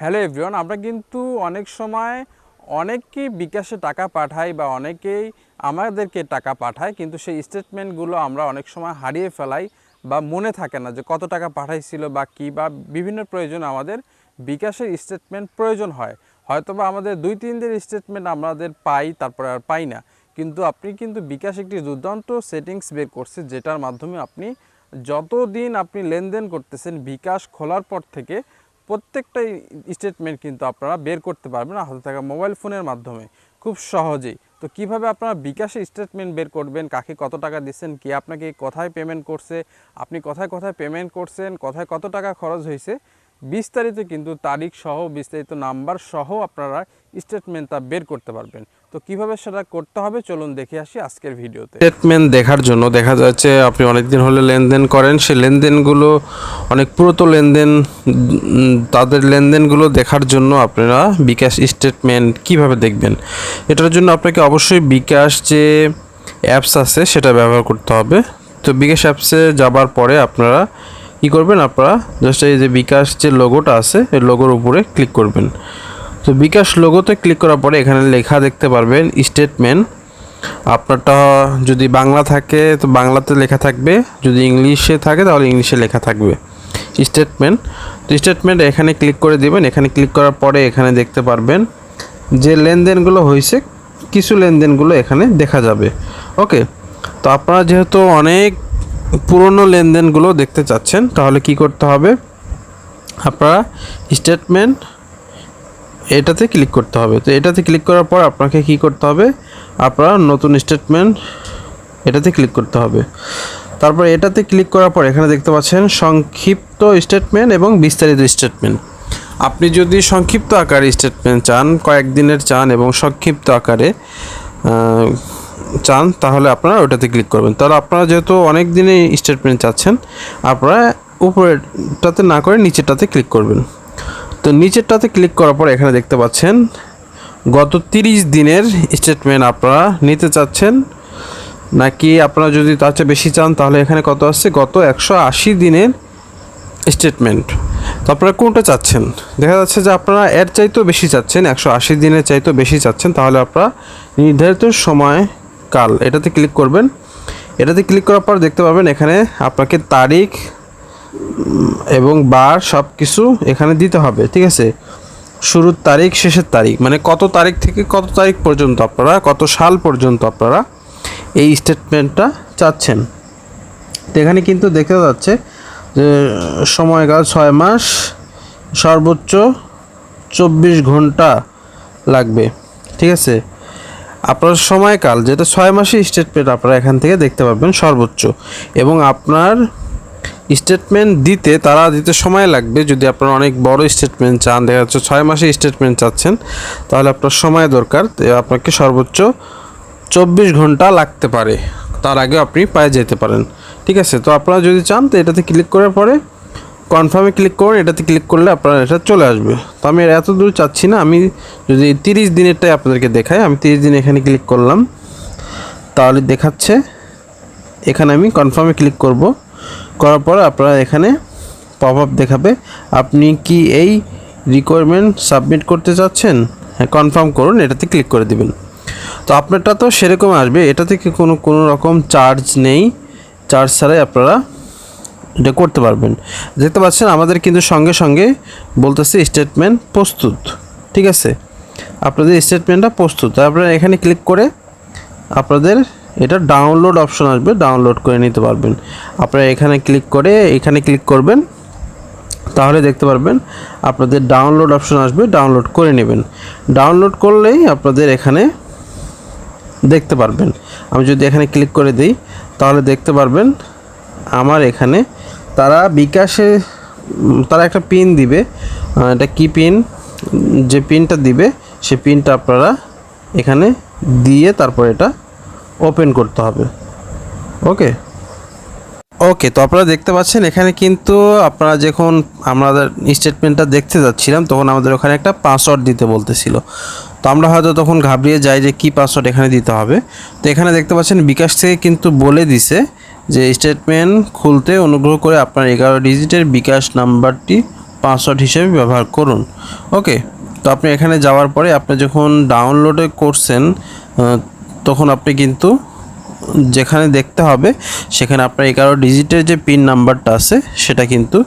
Hello everyone, আমরা কিন্তু অনেক সময় অনেককেই বিকাশে টাকা পাঠাই বা অনেকেই আমাদেরকে টাকা পাঠায়, কিন্তু সেই স্টেটমেন্টগুলো আমরা অনেক সময় হারিয়ে ফেলাই বা মনে থাকে না যে কত টাকা পাঠাইছিল বা কী বা বিভিন্ন প্রয়োজন আমাদের বিকাশের স্টেটমেন্ট প্রয়োজন হয়। হয়তোবা আমাদের দুই, তিন দিনের স্টেটমেন্ট আমাদের পাই, তারপরে আর পাই না। কিন্তু আপনি কিন্তু বিকাশ একটি দুর্দান্ত সেটিংস বের করছে, যেটার মাধ্যমে আপনি যতদিন আপনি লেনদেন করতেছেন, বিকাশ খোলার পর থেকে প্রত্যেকটা স্টেটমেন্ট কিন্তু আপনারা বের করতে পারবেন হাতে থাকা মোবাইল ফোনের মাধ্যমে। খুব সহজেই। তো কীভাবে আপনারা বিকাশে স্টেটমেন্ট বের করবেন, কাকে কত টাকা দিচ্ছেন, কে আপনাকে কোথায় পেমেন্ট করছে, আপনি কোথায় কোথায় পেমেন্ট করছেন, কোথায় কত টাকা খরচ হয়েছে বিস্তারিত কিন্তু তারিখ সহ, বিস্তারিত নাম্বার সহ আপনারা স্টেটমেন্টটা বের করতে পারবেন। তো কীভাবে সেটা করতে হবে চলুন দেখে আসি আজকের ভিডিওতে। স্টেটমেন্ট দেখার জন্য দেখা যাচ্ছে আপনি অনেক দিন হলে লেনদেন করেন, সেই লেনদেনগুলো, অনেক পুরোতো লেনদেন তাদের লেনদেনগুলো দেখার জন্য আপনারা বিকাশ স্টেটমেন্ট কীভাবে দেখবেন? এটার জন্য আপনাকে অবশ্যই বিকাশ যে অ্যাপস আছে সেটা ব্যবহার করতে হবে। তো বিকাশ অ্যাপসে যাবার পরে আপনারা কী করবেন আপনারা জাস্ট এই যে বিকাশ যে লোগোটা আছে, এই লোগোর উপরে ক্লিক করবেন। তো বিকাশ লোগোতে ক্লিক করার পরে এখানে লেখা দেখতে পারবেন স্টেটমেন্ট আপনারটা যদি বাংলা থাকে, তো বাংলাতে লেখা থাকবে। যদি ইংলিশে থাকে, তাহলে ইংলিশে লেখা থাকবে। স্টেটমেন্ট তো স্টেটমেন্ট এখানে ক্লিক করে দিবেন। এখানে ক্লিক করার পরে এখানে দেখতে পারবেন যে লেনদেনগুলো হয়েছে, কিছু লেনদেনগুলো এখানে দেখা যাবে। ওকে তো আপনারা যেহেতু অনেক পুরনো লেনদেনগুলো দেখতে চাচ্ছেন, তাহলে কি করতে হবে? আপনারা স্টেটমেন্ট এটাতে ক্লিক করতে হবে। তো এটাতে ক্লিক করার পর আপনাকে কি করতে হবে? আপনার নতুন স্টেটমেন্ট এটাতে ক্লিক করতে হবে। তারপর এটাতে ক্লিক করার পর এখানে দেখতে পাচ্ছেন সংক্ষিপ্ত স্টেটমেন্ট এবং বিস্তারিত স্টেটমেন্ট আপনি যদি সংক্ষিপ্ত আকারে স্টেটমেন্ট চান, কয়েকদিনের চান এবং সংক্ষিপ্ত আকারে চান, তাহলে আপনারা ওটাতে ক্লিক করবেন। তাহলে আপনারা যেহেতু অনেক দিনে স্টেটমেন্ট চাচ্ছেন, আপনারা উপরেরটাতে না করে নিচেরটাতে ক্লিক করবেন। তো নিচেরটাতে ক্লিক করার পর এখানে দেখতে পাচ্ছেন, গত তিরিশ দিনের স্টেটমেন্ট আপনারা নিতে চাচ্ছেন। নাকি আপনারা যদি তার চেয়ে বেশি চান, তাহলে এখানে কত আসছে? গত একশো আশি দিনের স্টেটমেন্ট তো আপনারা কোনটা চাচ্ছেন? দেখা যাচ্ছে যে আপনারা এর চাইতেও বেশি চাচ্ছেন, একশো আশি দিনের চাইতেও বেশি চাচ্ছেন, তাহলে আপনারা নির্ধারিত সময় কাল। এটাতে ক্লিক করবেন। এটাতে ক্লিক করার পর দেখতে পাবেন এখানে আপনাকে তারিখ এবং বার সব কিছু এখানে দিতে হবে, ঠিক আছে? শুরুর তারিখ, শেষের তারিখ মানে কত তারিখ থেকে কত তারিখ পর্যন্ত আপনারা, কত সাল পর্যন্ত আপনারা এই স্টেটমেন্টটা চাচ্ছেন। তো এখানে কিন্তু দেখা যাচ্ছে যে সময়কাল ছয় মাস, সর্বোচ্চ চব্বিশ ঘণ্টা লাগবে, ঠিক আছে? আপনার সময়কাল, যেটা ছয় মাসের স্টেটমেন্ট আপনারা এখান থেকে দেখতে পারবেন সর্বোচ্চ। এবং আপনার স্টেটমেন্ট দিতে, তারা দিতে সময় লাগবে। যদি আপনারা অনেক বড় স্টেটমেন্ট চান, দেখা যাচ্ছে ছয় মাসে স্টেটমেন্ট চাচ্ছেন, তাহলে আপনার সময় দরকার। আপনাকে সর্বোচ্চ চব্বিশ ঘণ্টা লাগতে পারে। তার আগে আপনি পায়ে যেতে পারেন। ঠিক আছে? তো আপনারা যদি চান, তো এটাতে ক্লিক করার পরে কনফার্মে ক্লিক করুন এটাতে ক্লিক করলে আপনার এটা চলে আসবে। তো আমি এত দূর চাচ্ছি না, আমি যদি তিরিশ দিনেরটাই আপনাদেরকে দেখাই, আমি তিরিশ দিন এখানে ক্লিক করলাম। তাহলে দেখাচ্ছে, এখানে আমি কনফার্মে ক্লিক করব। করার পর আপনারা এখানে পপ আপ দেখাবে, আপনি কি এই রিকোয়ারমেন্ট সাবমিট করতে চাচ্ছেন? হ্যাঁ কনফার্ম করুন, এটাতে ক্লিক করে দিবেন। তো আপনারটা তো সেরকম আসবে এটা থেকে কোনো কোনো রকম চার্জ নেই। চার্জ ছাড়াই আপনারা এটা করতে পারবেন। দেখতে পাচ্ছেন, আমাদের কিন্তু সঙ্গে সঙ্গে বলতেছে স্টেটমেন্ট প্রস্তুত। ঠিক আছে? আপনাদের স্টেটমেন্টটা প্রস্তুত। আপনারা এখানে ক্লিক করে আপনাদের এটা ডাউনলোড অপশন আসবে ডাউনলোড করে নিতে পারবেন। আপনারা এখানে ক্লিক করে, এখানে ক্লিক করবেন, তাহলে দেখতে পারবেন আপনাদের ডাউনলোড অপশন আসবে ডাউনলোড করে নেবেন। ডাউনলোড করলেই আপনাদের এখানে দেখতে পারবেন। আমি যদি এখানে ক্লিক করে দিই, তাহলে দেখতে পারবেন আমার এখানে তারা বিকাশে তারা একটা পিন দিবে। এটা কি পিন যে পিনটা দিবে, সে পিনটা আপনারা এখানে দিয়ে তারপর এটা ওপেন করতে হবে। ওকে? ওকে, তো আপনারা দেখতে পাচ্ছেন, এখানে কিন্তু আপনারা যখন আমাদের স্টেটমেন্টটা দেখতে যাচ্ছিলাম, তখন আমাদের ওখানে একটা পাসওয়ার্ড দিতে বলতেছিল। তো আমরা হয়তো তখন ঘাবড়িয়ে যাই যে কি পাসওয়ার্ড এখানে দিতে হবে। তো এখানে দেখতে পাচ্ছেন বিকাশ থেকে কিন্তু বলে দিছে যে স্টেটমেন্ট খুলতে অনুগ্রহ করে আপনার এগারো ডিজিটের বিকাশ নাম্বারটি পাসওয়ার্ড হিসেবে ব্যবহার করুন। ওকে তো আপনি এখানে যাওয়ার পরে আপনি যখন ডাউনলোডে করছেন তখন আপনি কিন্তু যেখানে দেখতে হবে, সেখানে আপনার এগারো ডিজিটের যে পিন নাম্বারটা আছে, সেটা কিন্তু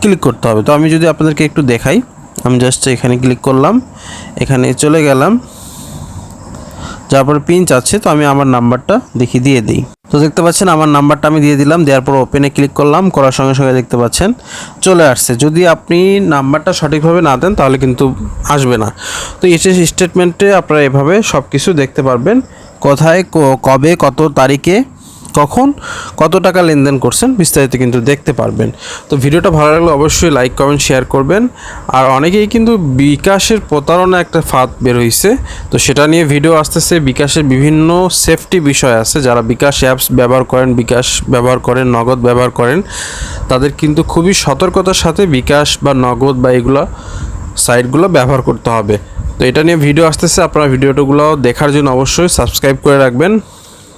ক্লিক করতে হবে। তো আমি যদি আপনাদেরকে একটু দেখাই, আমি জাস্ট এখানে ক্লিক করলাম, এখানে চলে গেলাম, যার পরে পিন চাচ্ছে, তো আমি আমার নাম্বারটা দেখি দিয়ে দিই। তো দেখতে পাচ্ছেন, আমার নাম্বারটা আমি দিয়ে দিলাম, দেওয়ার পর ওপেনে ক্লিক করলাম, করার সঙ্গে সঙ্গে দেখতে পাচ্ছেন, চলে আসছে। যদি আপনি নাম্বারটা সঠিকভাবে না দেন, তাহলে কিন্তু আসবে না। তো এসএস স্টেটমেন্টে আপনারা এভাবে সব কিছু দেখতে পারবেন, কোথায় কবে, কত তারিখে কখন কত টাকা লেনদেন করছেন বিস্তারিত কিন্তু দেখতে পারবেন। তো ভিডিওটা ভালো লাগলে অবশ্যই লাইক, কমেন্ট, শেয়ার করবেন। আর অনেকেই কিন্তু বিকাশের প্রতারণা একটা ফাঁদ বের হয়েছে তো সেটা নিয়ে ভিডিও আসতেছে বিকাশের বিভিন্ন সেফটি বিষয় আছে। যারা বিকাশ অ্যাপস ব্যবহার করেন, বিকাশ ব্যবহার করেন, নগদ ব্যবহার করেন, তাদের কিন্তু খুবই সতর্কতার সাথে বিকাশ বা নগদ বা এগুলো সাইটগুলো ব্যবহার করতে হবে। তো এটা নিয়ে ভিডিও আসতেছে। আপনারা ভিডিওটাগুলো দেখার জন্য অবশ্যই সাবস্ক্রাইব করে রাখবেন।